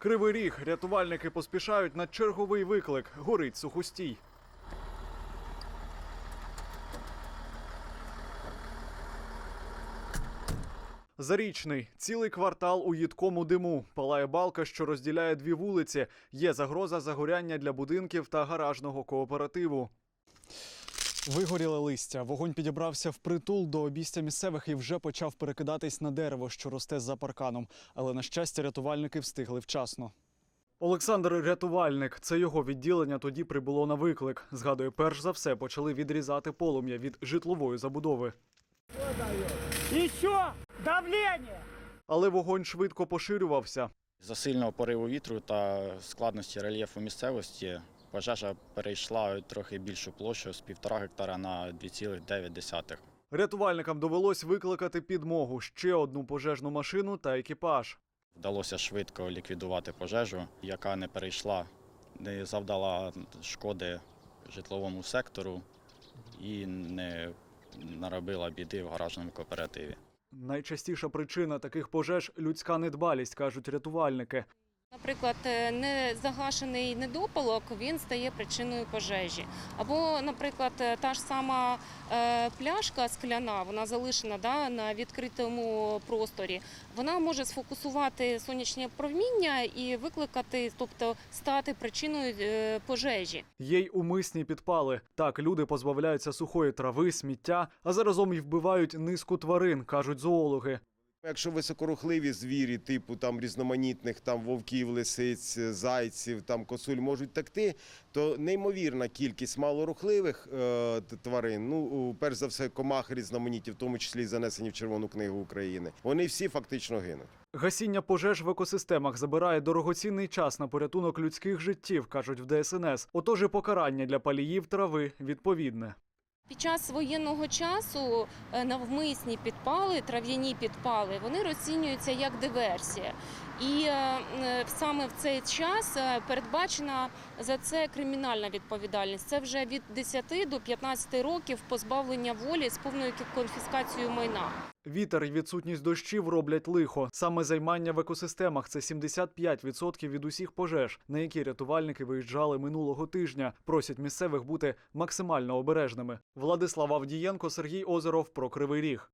Кривий ріг. Рятувальники поспішають на черговий виклик. Горить сухостій. Зарічний цілий квартал у їдкому диму. Палає балка, що розділяє дві вулиці. Є загроза загоряння для будинків та гаражного кооперативу. Вигоріле листя. Вогонь підібрався впритул до обійстя місцевих і вже почав перекидатись на дерево, що росте за парканом. Але на щастя, рятувальники встигли вчасно. Олександр рятувальник. Це його відділення тоді прибуло на виклик. Згадує, перш за все почали відрізати полум'я від житлової забудови. Еще давление. Але вогонь швидко поширювався. За сильного пориву вітру та складності рельєфу місцевості пожежа перейшла трохи більшу площу з півтора гектара на 2,9. Рятувальникам довелось викликати підмогу ще одну пожежну машину та екіпаж. Вдалося швидко ліквідувати пожежу, яка не перейшла, не завдала шкоди житловому сектору і не наробила біди в гаражному кооперативі. Найчастіша причина таких пожеж людська недбалість, кажуть рятувальники. Наприклад, е, незагашений недопалок він стає причиною пожежі. Або, наприклад, е, та ж сама е, пляшка скляна, вона залишена да, на відкритому просторі. Вона може сфокусувати сонячне проміння і викликати, тобто стати причиною пожежі. Є й умисні підпали. Так люди позбавляються сухої трави, сміття, а заразом й вбивають низку тварин, кажуть зоологи. Якщо високорухливі звірі, типу там різноманітних там вовків, лисиць, зайців, там косуль можуть текти, то неймовірна кількість малорухливих е, тварин, ну перш за все, комах різноманітні, в тому числі занесені в Червону книгу України. Вони всі фактично гинуть. Гасіння пожеж в екосистемах забирає дорогоцінний час на порятунок людських життів, кажуть в ДСНС. Отож і покарання для паліїв трави відповідне. Під час воєнного часу е, навмисні підпали, трав'яні підпали, вони розцінюються як диверсія. І е, е, саме в цей час передбачена за це кримінальна відповідальність. Це вже від 10 до 15 років позбавлення волі з повною конфіскацією майна. Вітер і відсутність дощів роблять лихо. Саме займання в екосистемах це 75% від усіх пожеж, на які рятувальники виїжджали минулого тижня. Просять місцевих бути максимально обережними. Владислав Авдієнко, Сергій Озеров про Кривий Ріг.